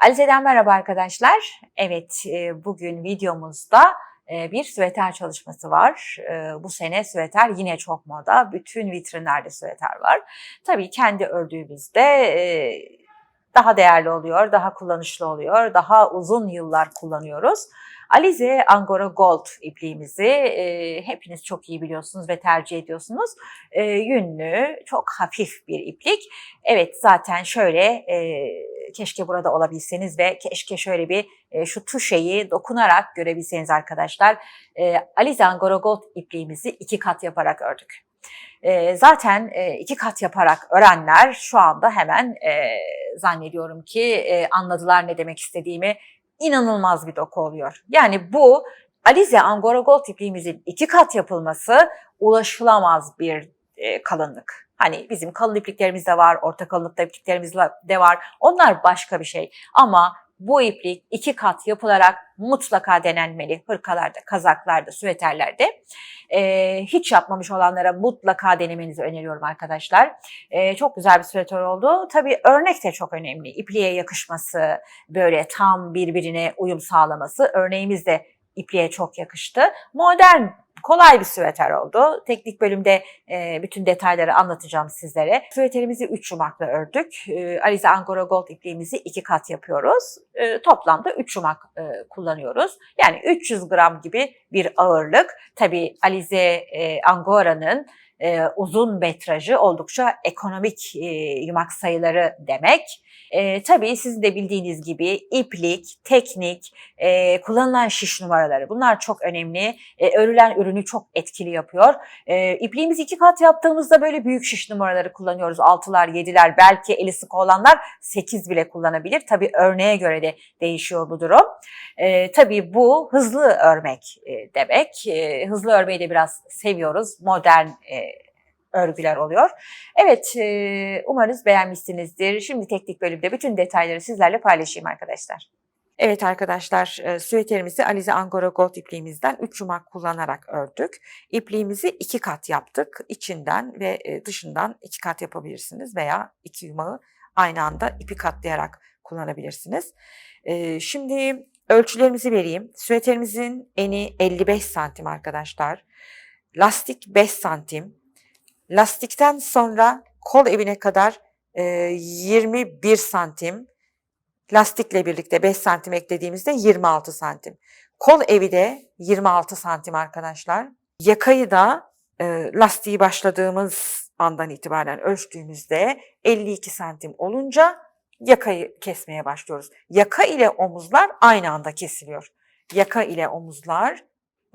Alize'den merhaba arkadaşlar. Evet, e, bugün videomuzda e, bir süveter çalışması var. E, Bu sene süveter yine çok moda. Bütün vitrinlerde süveter var. Tabii kendi ördüğümüzde daha değerli oluyor, daha kullanışlı oluyor, daha uzun yıllar kullanıyoruz. Alize Angora Gold ipliğimizi e, hepiniz çok iyi biliyorsunuz ve tercih ediyorsunuz. E, yünlü, çok hafif bir iplik. Evet zaten şöyle e, keşke burada olabilseniz ve keşke şöyle bir e, şu tuşeyi dokunarak görebilseniz arkadaşlar. E, Alize Angora Gold ipliğimizi iki kat yaparak ördük. E, zaten e, iki kat yaparak örenler şu anda hemen e, zannediyorum ki e, anladılar ne demek istediğimi. İnanılmaz bir doku oluyor. Yani bu Alize Angora Gold ipliğimizin iki kat yapılması ulaşılamaz bir e, kalınlık. Hani bizim kalın ipliklerimiz de var, orta kalınlıkta ipliklerimiz de var. Onlar başka bir şey. Ama bu iplik iki kat yapılarak mutlaka denenmeli. Hırkalarda, kazaklarda, süveterlerde. Ee, hiç yapmamış olanlara mutlaka denemenizi öneriyorum arkadaşlar. Ee, çok güzel bir süveter oldu. Tabii örnek de çok önemli. İpliğe yakışması, böyle tam birbirine uyum sağlaması. Örneğimiz de ipliğe çok yakıştı. Modern kolay bir süveter oldu. Teknik bölümde e, bütün detayları anlatacağım sizlere. Süveterimizi 3 yumakla ördük. E, Alize Angora Gold ipliğimizi 2 kat yapıyoruz. E, toplamda 3 yumak e, kullanıyoruz. Yani 300 gram gibi bir ağırlık. Tabii Alize e, Angora'nın e, uzun metrajı oldukça ekonomik e, yumak sayıları demek. E, tabii sizin de bildiğiniz gibi iplik, teknik, e, kullanılan şiş numaraları bunlar çok önemli. E, örülen ürünü çok etkili yapıyor. E, ipliğimizi iki kat yaptığımızda böyle büyük şiş numaraları kullanıyoruz. Altılar, yediler, belki eli sıkı olanlar sekiz bile kullanabilir. Tabii örneğe göre de değişiyor bu durum. E, tabii bu hızlı örmek e, demek. E, hızlı örmeyi de biraz seviyoruz. Modern e, örgüler oluyor. Evet, e, umarız beğenmişsinizdir. Şimdi teknik bölümde bütün detayları sizlerle paylaşayım arkadaşlar. Evet arkadaşlar, e, süveterimizi Alize Angora Gold ipliğimizden 3 yumak kullanarak ördük. İpliğimizi 2 kat yaptık. İçinden ve e, dışından 2 kat yapabilirsiniz veya 2 yumağı aynı anda ipi katlayarak kullanabilirsiniz. Şimdi ölçülerimizi vereyim. Süveterimizin eni 55 santim arkadaşlar. Lastik 5 santim. Lastikten sonra kol evine kadar e, 21 santim. Lastikle birlikte 5 santim eklediğimizde 26 santim. Kol evi de 26 santim arkadaşlar. Yakayı da e, lastiği başladığımız andan itibaren ölçtüğümüzde 52 santim olunca yakayı kesmeye başlıyoruz. Yaka ile omuzlar aynı anda kesiliyor. Yaka ile omuzlar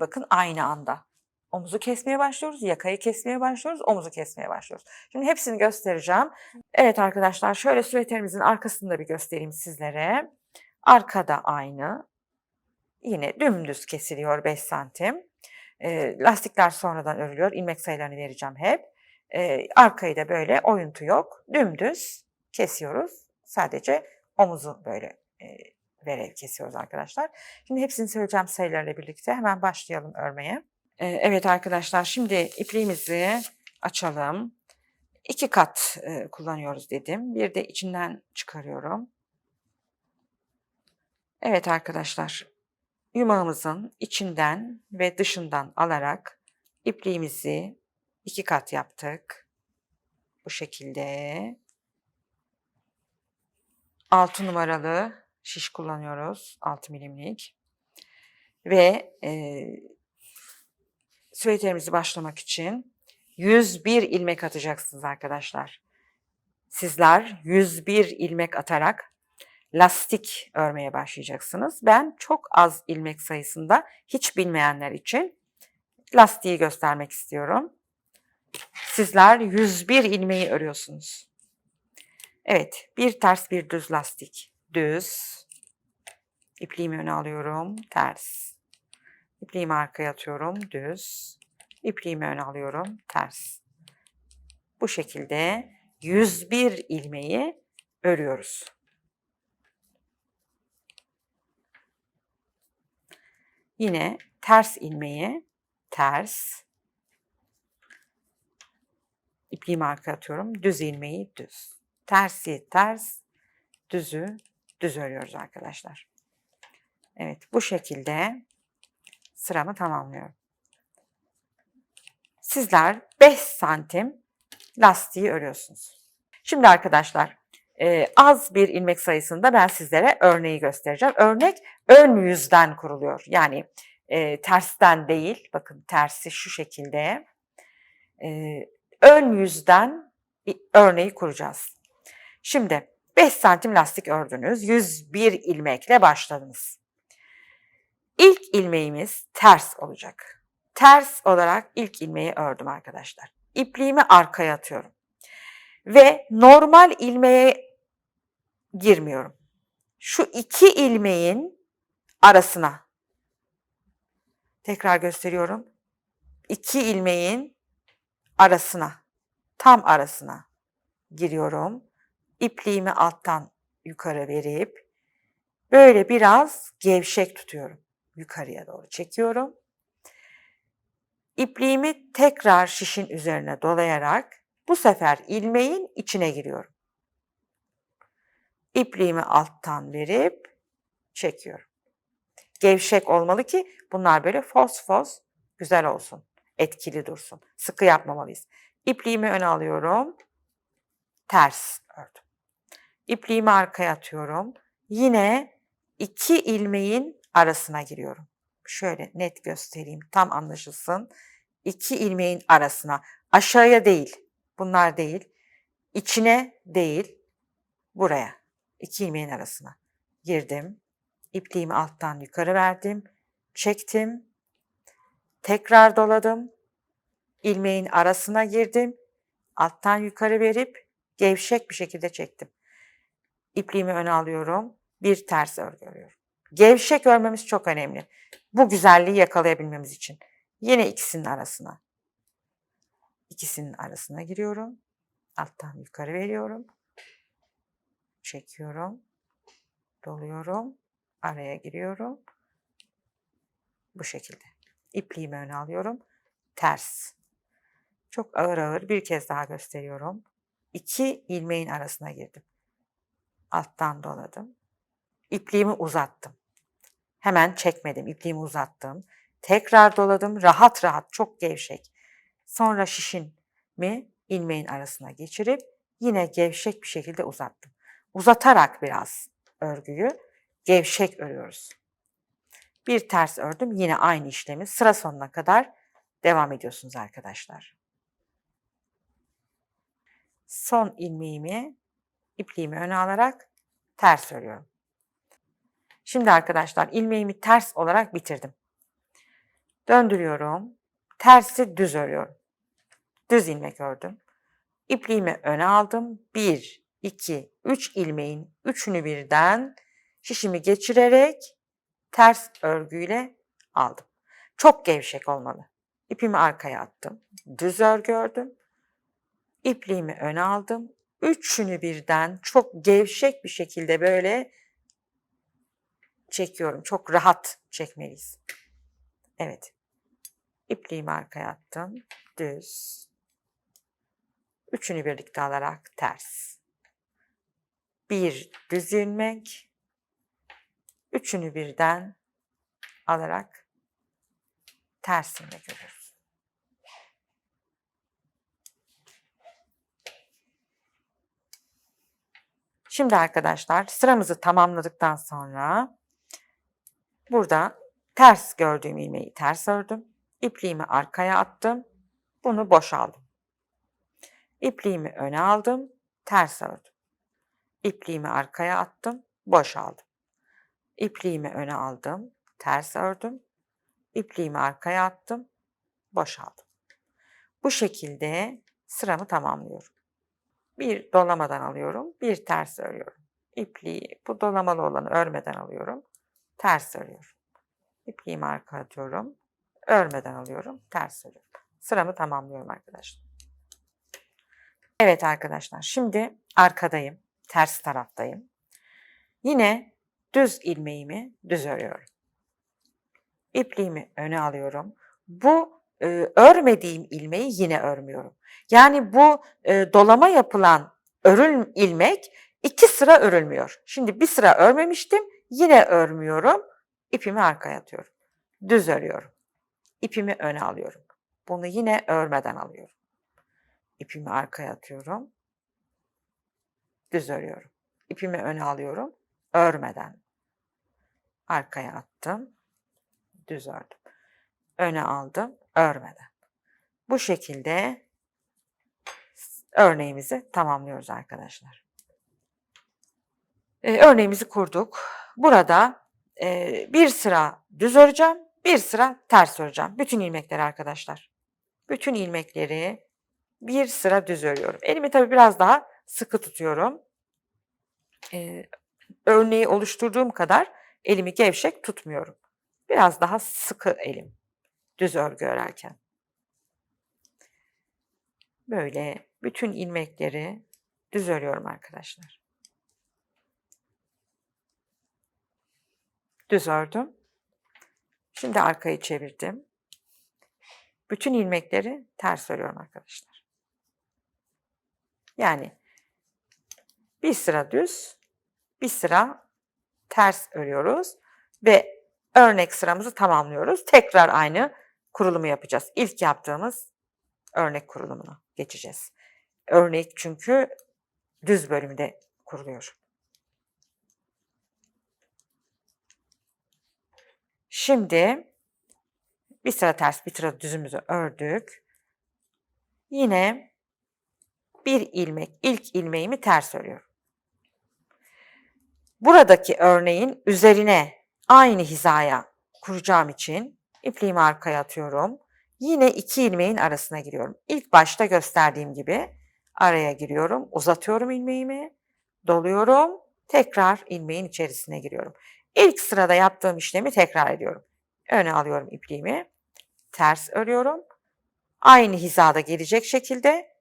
bakın aynı anda. Omuzu kesmeye başlıyoruz, yakayı kesmeye başlıyoruz, omuzu kesmeye başlıyoruz. Şimdi hepsini göstereceğim. Evet arkadaşlar şöyle süveterimizin arkasını da bir göstereyim sizlere. Arkada aynı. Yine dümdüz kesiliyor 5 santim. E, lastikler sonradan örülüyor. İlmek sayılarını vereceğim hep. E, arkayı da böyle oyuntu yok. Dümdüz kesiyoruz. Sadece omuzu böyle e, vererek kesiyoruz arkadaşlar. Şimdi hepsini söyleyeceğim sayılarla birlikte. Hemen başlayalım örmeye. Ee, Evet arkadaşlar şimdi ipliğimizi açalım. İki kat e, kullanıyoruz dedim. Bir de içinden çıkarıyorum. Evet arkadaşlar yumağımızın içinden ve dışından alarak ipliğimizi iki kat yaptık. Bu şekilde. 6 numaralı şiş kullanıyoruz. 6 milimlik. Ve e, süveterimizi başlamak için 101 ilmek atacaksınız arkadaşlar. Sizler 101 ilmek atarak lastik örmeye başlayacaksınız. Ben çok az ilmek sayısında hiç bilmeyenler için lastiği göstermek istiyorum. Sizler 101 ilmeği örüyorsunuz. Evet, bir ters bir düz lastik. Düz. İpliğimi öne alıyorum. Ters. İpliğimi arkaya atıyorum. Düz. İpliğimi öne alıyorum. Ters. Bu şekilde 101 ilmeği örüyoruz. Yine ters ilmeği ters. İpliğimi arkaya atıyorum. Düz ilmeği düz. Tersi ters, düzü düz örüyoruz arkadaşlar. Evet bu şekilde sıramı tamamlıyorum. Sizler 5 santim lastiği örüyorsunuz. Şimdi arkadaşlar e, az bir ilmek sayısında ben sizlere örneği göstereceğim. Örnek ön yüzden kuruluyor. Yani e, tersten değil. Bakın tersi şu şekilde. E, ön yüzden örneği kuracağız. Şimdi 5 santim lastik ördünüz. 101 ilmekle başladınız. İlk ilmeğimiz ters olacak. Ters olarak ilk ilmeği ördüm arkadaşlar. İpliğimi arkaya atıyorum. Ve normal ilmeğe girmiyorum. Şu iki ilmeğin arasına tekrar gösteriyorum. İki ilmeğin arasına, tam arasına giriyorum. İpliğimi alttan yukarı verip böyle biraz gevşek tutuyorum. Yukarıya doğru çekiyorum. İpliğimi tekrar şişin üzerine dolayarak bu sefer ilmeğin içine giriyorum. İpliğimi alttan verip çekiyorum. Gevşek olmalı ki bunlar böyle fos fos güzel olsun. Etkili dursun. Sıkı yapmamalıyız. İpliğimi öne alıyorum. Ters ördüm. İpliğimi arkaya atıyorum. Yine iki ilmeğin arasına giriyorum. Şöyle net göstereyim tam anlaşılsın. İki ilmeğin arasına. Aşağıya değil. Bunlar değil. İçine değil. Buraya. İki ilmeğin arasına. Girdim. İpliğimi alttan yukarı verdim. Çektim. Tekrar doladım. İlmeğin arasına girdim. Alttan yukarı verip gevşek bir şekilde çektim. İpliğimi öne alıyorum. Bir ters örgü örüyorum. Gevşek örmemiz çok önemli. Bu güzelliği yakalayabilmemiz için. Yine ikisinin arasına. İkisinin arasına giriyorum. Alttan yukarı veriyorum. Çekiyorum. Doluyorum. Araya giriyorum. Bu şekilde. İpliğimi öne alıyorum. Ters. Çok ağır ağır bir kez daha gösteriyorum. İki ilmeğin arasına girdim. Alttan doladım. İpliğimi uzattım. Hemen çekmedim. İpliğimi uzattım. Tekrar doladım. Rahat rahat, çok gevşek. Sonra şişinmi ilmeğin arasına geçirip yine gevşek bir şekilde uzattım. Uzatarak biraz örgüyü gevşek örüyoruz. Bir ters ördüm. Yine aynı işlemi sıra sonuna kadar devam ediyorsunuz arkadaşlar. Son ilmeğimi, ipliğimi öne alarak ters örüyorum. Şimdi arkadaşlar ilmeğimi ters olarak bitirdim. Döndürüyorum. Tersi düz örüyorum. Düz ilmek ördüm. İpliğimi öne aldım. 1, 2, 3 ilmeğin üçünü birden şişimi geçirerek ters örgüyle aldım. Çok gevşek olmalı. İpimi arkaya attım. Düz örgü ördüm. İpliğimi öne aldım. Üçünü birden çok gevşek bir şekilde böyle çekiyorum. Çok rahat çekmeliyiz. Evet. İpliğimi arkaya attım. Düz. Üçünü birlikte alarak ters. Bir düz ilmek. Üçünü birden alarak ters ilmek örüyoruz. Şimdi arkadaşlar sıramızı tamamladıktan sonra burada ters gördüğüm ilmeği ters ördüm. İpliğimi arkaya attım. Bunu boşaldım. İpliğimi öne aldım. Ters ördüm. İpliğimi arkaya attım. Boşaldım. İpliğimi öne aldım. Ters ördüm. İpliğimi arkaya attım. Boşaldım. Bu şekilde sıramı tamamlıyorum. Bir dolamadan alıyorum. Bir ters örüyorum. İpliği bu dolamalı olanı örmeden alıyorum. Ters örüyorum. İpliğimi arka atıyorum. Örmeden alıyorum. Ters örüyorum. Sıramı tamamlıyorum arkadaşlar. Evet arkadaşlar şimdi arkadayım. Ters taraftayım. Yine düz ilmeğimi düz örüyorum. İpliğimi öne alıyorum. Bu e, örmediğim ilmeği yine örmüyorum. Yani bu e, dolama yapılan örül ilmek İki sıra örülmüyor. Şimdi bir sıra örmemiştim. Yine örmüyorum. İpimi arkaya atıyorum. Düz örüyorum. İpimi öne alıyorum. Bunu yine örmeden alıyorum. İpimi arkaya atıyorum. Düz örüyorum. İpimi öne alıyorum. Örmeden. Arkaya attım. Düz ördüm. Öne aldım. Örmeden. Bu şekilde örneğimizi tamamlıyoruz arkadaşlar. Ee, örneğimizi kurduk. Burada e, bir sıra düz öreceğim, bir sıra ters öreceğim. Bütün ilmekleri arkadaşlar. Bütün ilmekleri bir sıra düz örüyorum. Elimi tabii biraz daha sıkı tutuyorum. Ee, örneği oluşturduğum kadar elimi gevşek tutmuyorum. Biraz daha sıkı elim düz örgü örerken. Böyle bütün ilmekleri düz örüyorum arkadaşlar. Düz ördüm. Şimdi arkayı çevirdim. Bütün ilmekleri ters örüyorum arkadaşlar. Yani bir sıra düz, bir sıra ters örüyoruz ve örnek sıramızı tamamlıyoruz. Tekrar aynı kurulumu yapacağız. İlk yaptığımız örnek kurulumuna geçeceğiz. Örnek çünkü düz bölümde kuruluyor. Şimdi bir sıra ters bir sıra düzümüzü ördük. Yine bir ilmek, ilk ilmeğimi ters örüyorum. Buradaki örneğin üzerine aynı hizaya kuracağım için ipliğimi arkaya atıyorum. Yine iki ilmeğin arasına giriyorum. İlk başta gösterdiğim gibi araya giriyorum, uzatıyorum ilmeğimi, doluyorum, tekrar ilmeğin içerisine giriyorum. İlk sırada yaptığım işlemi tekrar ediyorum. Öne alıyorum ipliğimi, ters örüyorum. Aynı hizada gelecek şekilde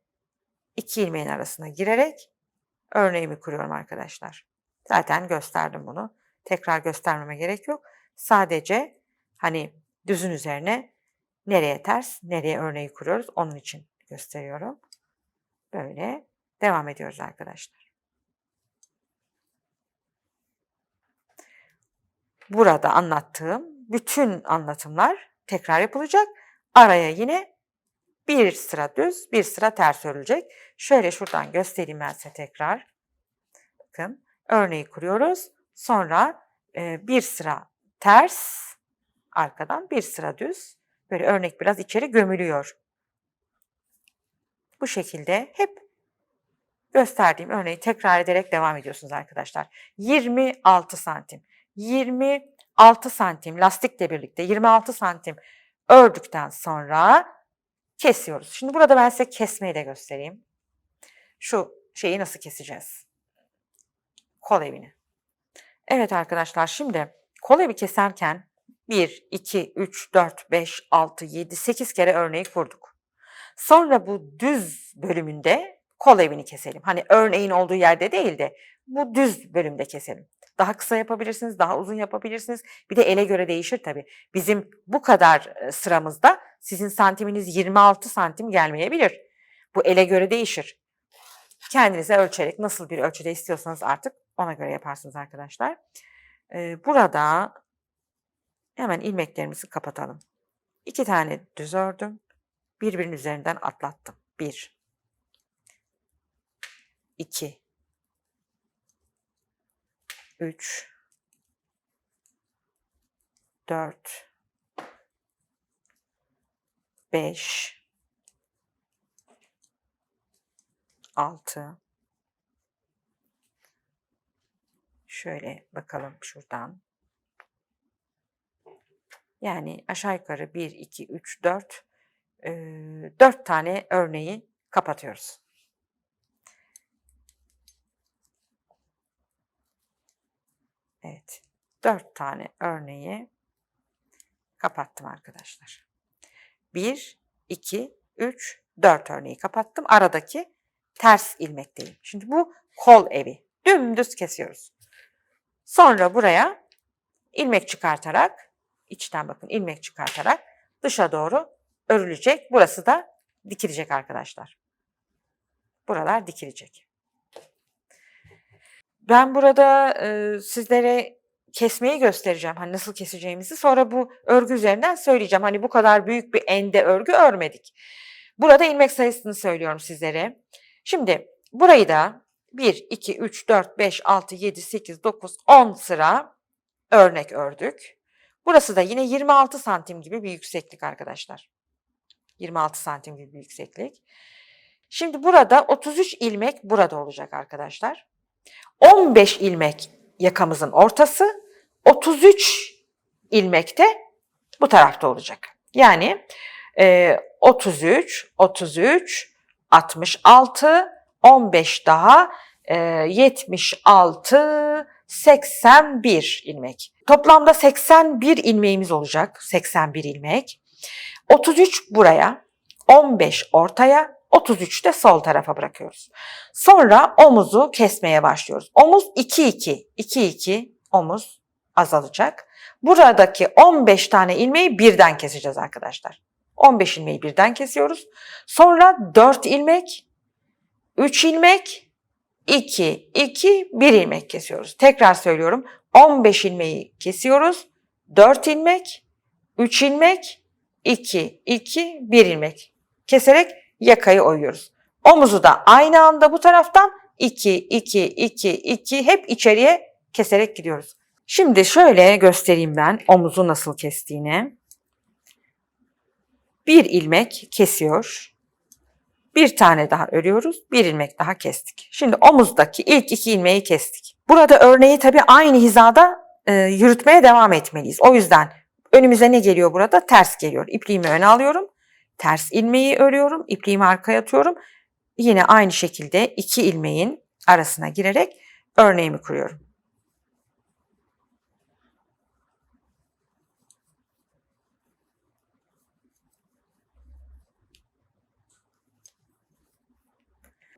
iki ilmeğin arasına girerek örneğimi kuruyorum arkadaşlar. Zaten gösterdim bunu. Tekrar göstermeme gerek yok. Sadece hani düzün üzerine nereye ters, nereye örneği kuruyoruz onun için gösteriyorum. Böyle devam ediyoruz arkadaşlar. Burada anlattığım bütün anlatımlar tekrar yapılacak. Araya yine bir sıra düz, bir sıra ters örülecek. Şöyle şuradan göstereyim ben size tekrar. Bakın örneği kuruyoruz. Sonra e, bir sıra ters, arkadan bir sıra düz. Böyle örnek biraz içeri gömülüyor. Bu şekilde hep gösterdiğim örneği tekrar ederek devam ediyorsunuz arkadaşlar. 26 santim. 26 santim lastikle birlikte 26 santim ördükten sonra kesiyoruz. Şimdi burada ben size kesmeyi de göstereyim. Şu şeyi nasıl keseceğiz? Kol evini. Evet arkadaşlar şimdi kol evi keserken 1, 2, 3, 4, 5, 6, 7, 8 kere örneği kurduk. Sonra bu düz bölümünde kol evini keselim. Hani örneğin olduğu yerde değil de bu düz bölümde keselim. Daha kısa yapabilirsiniz, daha uzun yapabilirsiniz. Bir de ele göre değişir tabii. Bizim bu kadar sıramızda sizin santiminiz 26 santim gelmeyebilir. Bu ele göre değişir. Kendinize ölçerek nasıl bir ölçüde istiyorsanız artık ona göre yaparsınız arkadaşlar. Burada hemen ilmeklerimizi kapatalım. İki tane düz ördüm. Birbirinin üzerinden atlattım. Bir. iki, Üç. Dört. Beş. Altı. Şöyle bakalım şuradan. Yani aşağı yukarı 1, 2, 3, 4, 4 tane örneği kapatıyoruz. Evet, 4 tane örneği kapattım arkadaşlar. 1, 2, 3, 4 örneği kapattım. Aradaki ters ilmekteyim. Şimdi bu kol evi. Dümdüz kesiyoruz. Sonra buraya ilmek çıkartarak, içten bakın ilmek çıkartarak dışa doğru örülecek. Burası da dikilecek arkadaşlar. Buralar dikilecek. Ben burada e, sizlere kesmeyi göstereceğim. Hani nasıl keseceğimizi. Sonra bu örgü üzerinden söyleyeceğim. Hani bu kadar büyük bir ende örgü örmedik. Burada ilmek sayısını söylüyorum sizlere. Şimdi burayı da 1, 2, 3, 4, 5, 6, 7, 8, 9, 10 sıra örnek ördük. Burası da yine 26 santim gibi bir yükseklik arkadaşlar. 26 santim gibi bir yükseklik. Şimdi burada 33 ilmek burada olacak arkadaşlar. 15 ilmek yakamızın ortası, 33 ilmek de bu tarafta olacak. Yani e, 33, 33, 66, 15 daha e, 76, 81 ilmek. Toplamda 81 ilmeğimiz olacak. 81 ilmek. 33 buraya, 15 ortaya, 33 de sol tarafa bırakıyoruz. Sonra omuzu kesmeye başlıyoruz. Omuz 2-2, 2-2 omuz azalacak. Buradaki 15 tane ilmeği birden keseceğiz arkadaşlar. 15 ilmeği birden kesiyoruz. Sonra 4 ilmek, 3 ilmek, 2, 2, 1 ilmek kesiyoruz. Tekrar söylüyorum. 15 ilmeği kesiyoruz. 4 ilmek, 3 ilmek, 2, 2, 1 ilmek keserek yakayı oyuyoruz. Omuzu da aynı anda bu taraftan 2, 2, 2, 2 hep içeriye keserek gidiyoruz. Şimdi şöyle göstereyim ben omuzu nasıl kestiğini. Bir ilmek kesiyor. Bir tane daha örüyoruz. Bir ilmek daha kestik. Şimdi omuzdaki ilk iki ilmeği kestik. Burada örneği tabii aynı hizada e, yürütmeye devam etmeliyiz. O yüzden önümüze ne geliyor burada? Ters geliyor. İpliğimi öne alıyorum. Ters ilmeği örüyorum. ipliğimi arkaya atıyorum. Yine aynı şekilde iki ilmeğin arasına girerek örneğimi kuruyorum.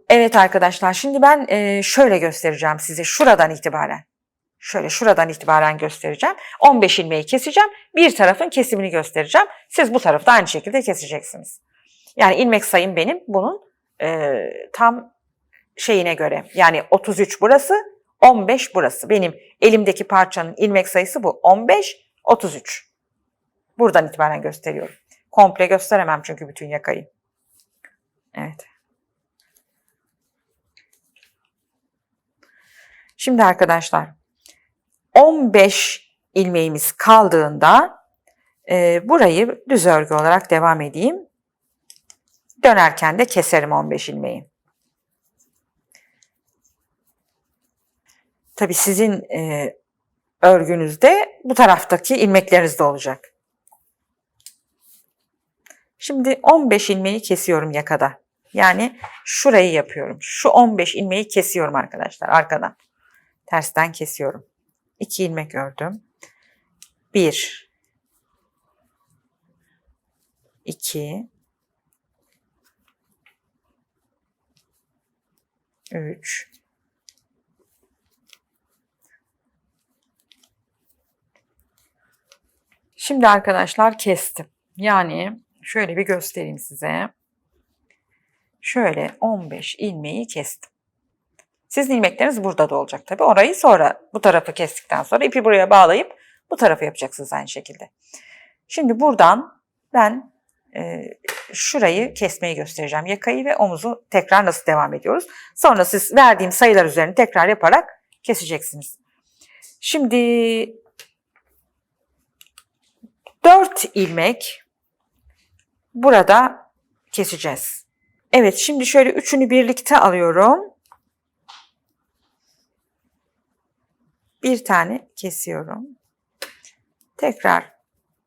Evet arkadaşlar şimdi ben şöyle göstereceğim size şuradan itibaren. Şöyle şuradan itibaren göstereceğim. 15 ilmeği keseceğim. Bir tarafın kesimini göstereceğim. Siz bu tarafta aynı şekilde keseceksiniz. Yani ilmek sayım benim bunun e, tam şeyine göre. Yani 33 burası, 15 burası. Benim elimdeki parçanın ilmek sayısı bu. 15, 33. Buradan itibaren gösteriyorum. Komple gösteremem çünkü bütün yakayı. Evet. Şimdi arkadaşlar 15 ilmeğimiz kaldığında e, burayı düz örgü olarak devam edeyim. Dönerken de keserim 15 ilmeği. Tabi sizin e, örgünüzde bu taraftaki ilmekleriniz de olacak. Şimdi 15 ilmeği kesiyorum yakada. Yani şurayı yapıyorum. Şu 15 ilmeği kesiyorum arkadaşlar arkadan. Tersten kesiyorum. 2 ilmek ördüm. 1 2 3 Şimdi arkadaşlar kestim. Yani şöyle bir göstereyim size. Şöyle 15 ilmeği kestim. Sizin ilmekleriniz burada da olacak tabii. Orayı sonra bu tarafı kestikten sonra ipi buraya bağlayıp bu tarafı yapacaksınız aynı şekilde. Şimdi buradan ben e, şurayı kesmeyi göstereceğim. Yakayı ve omuzu tekrar nasıl devam ediyoruz. Sonra siz verdiğim sayılar üzerine tekrar yaparak keseceksiniz. Şimdi 4 ilmek burada keseceğiz. Evet şimdi şöyle üçünü birlikte alıyorum. Bir tane kesiyorum. Tekrar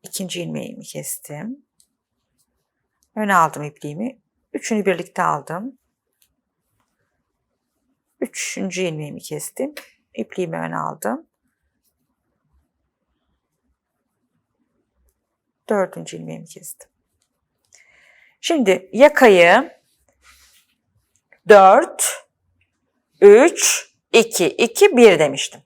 ikinci ilmeğimi kestim. Öne aldım ipliğimi. Üçünü birlikte aldım. Üçüncü ilmeğimi kestim. İpliğimi öne aldım. Dördüncü ilmeğimi kestim. Şimdi yakayı 4, 3, 2, 2, 1 demiştim.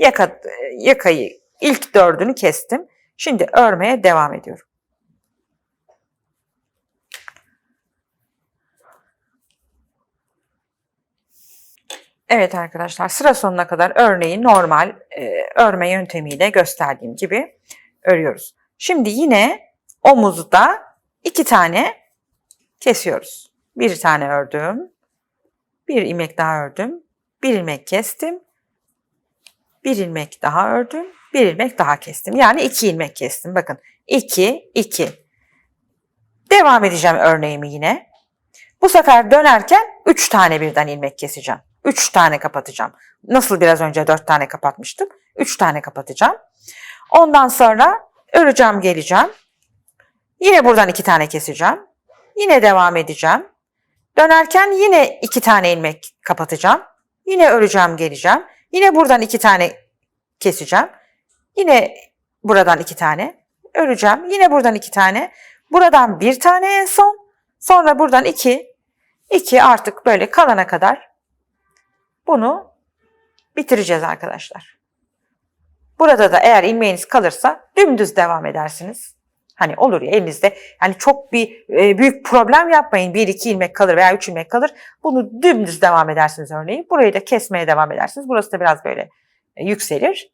Yaka, yakayı ilk dördünü kestim. Şimdi örmeye devam ediyorum. Evet arkadaşlar sıra sonuna kadar örneği normal e, örme yöntemiyle gösterdiğim gibi örüyoruz. Şimdi yine omuzda iki tane kesiyoruz. Bir tane ördüm. Bir ilmek daha ördüm. Bir ilmek kestim. Bir ilmek daha ördüm. Bir ilmek daha kestim. Yani iki ilmek kestim. Bakın 2, 2. Devam edeceğim örneğimi yine. Bu sefer dönerken 3 tane birden ilmek keseceğim. 3 tane kapatacağım. Nasıl biraz önce 4 tane kapatmıştım. 3 tane kapatacağım. Ondan sonra öreceğim geleceğim. Yine buradan 2 tane keseceğim. Yine devam edeceğim. Dönerken yine 2 tane ilmek kapatacağım. Yine öreceğim geleceğim. Yine buradan 2 tane keseceğim. Yine buradan 2 tane öreceğim. Yine buradan 2 tane. Buradan bir tane en son. Sonra buradan 2. 2 artık böyle kalana kadar bunu bitireceğiz arkadaşlar. Burada da eğer ilmeğiniz kalırsa dümdüz devam edersiniz. Hani olur ya elinizde yani çok bir e, büyük problem yapmayın. Bir iki ilmek kalır veya üç ilmek kalır. Bunu dümdüz devam edersiniz örneğin. Burayı da kesmeye devam edersiniz. Burası da biraz böyle e, yükselir.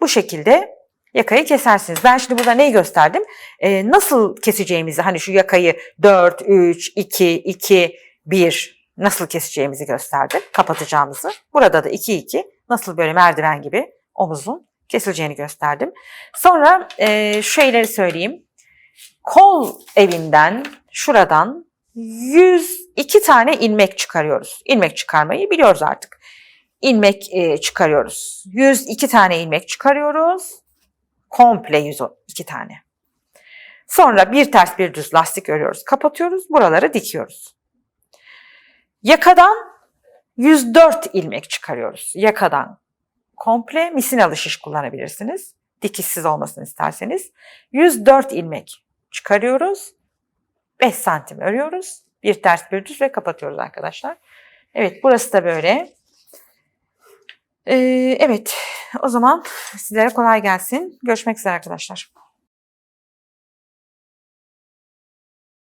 Bu şekilde yakayı kesersiniz. Ben şimdi burada neyi gösterdim? E, nasıl keseceğimizi hani şu yakayı 4, 3, 2, 2, 1 nasıl keseceğimizi gösterdim. Kapatacağımızı. Burada da 2, 2 nasıl böyle merdiven gibi omuzun kesileceğini gösterdim. Sonra e, şeyleri söyleyeyim. Kol evinden şuradan 102 tane ilmek çıkarıyoruz. İlmek çıkarmayı biliyoruz artık. İlmek e, çıkarıyoruz. 102 tane ilmek çıkarıyoruz. Komple 102 tane. Sonra bir ters bir düz lastik örüyoruz. Kapatıyoruz. Buraları dikiyoruz. Yakadan 104 ilmek çıkarıyoruz. Yakadan komple misinalı şiş kullanabilirsiniz. Dikişsiz olmasını isterseniz. 104 ilmek çıkarıyoruz. 5 santim örüyoruz. Bir ters bir düz ve kapatıyoruz arkadaşlar. Evet burası da böyle. Ee, evet o zaman sizlere kolay gelsin. Görüşmek üzere arkadaşlar.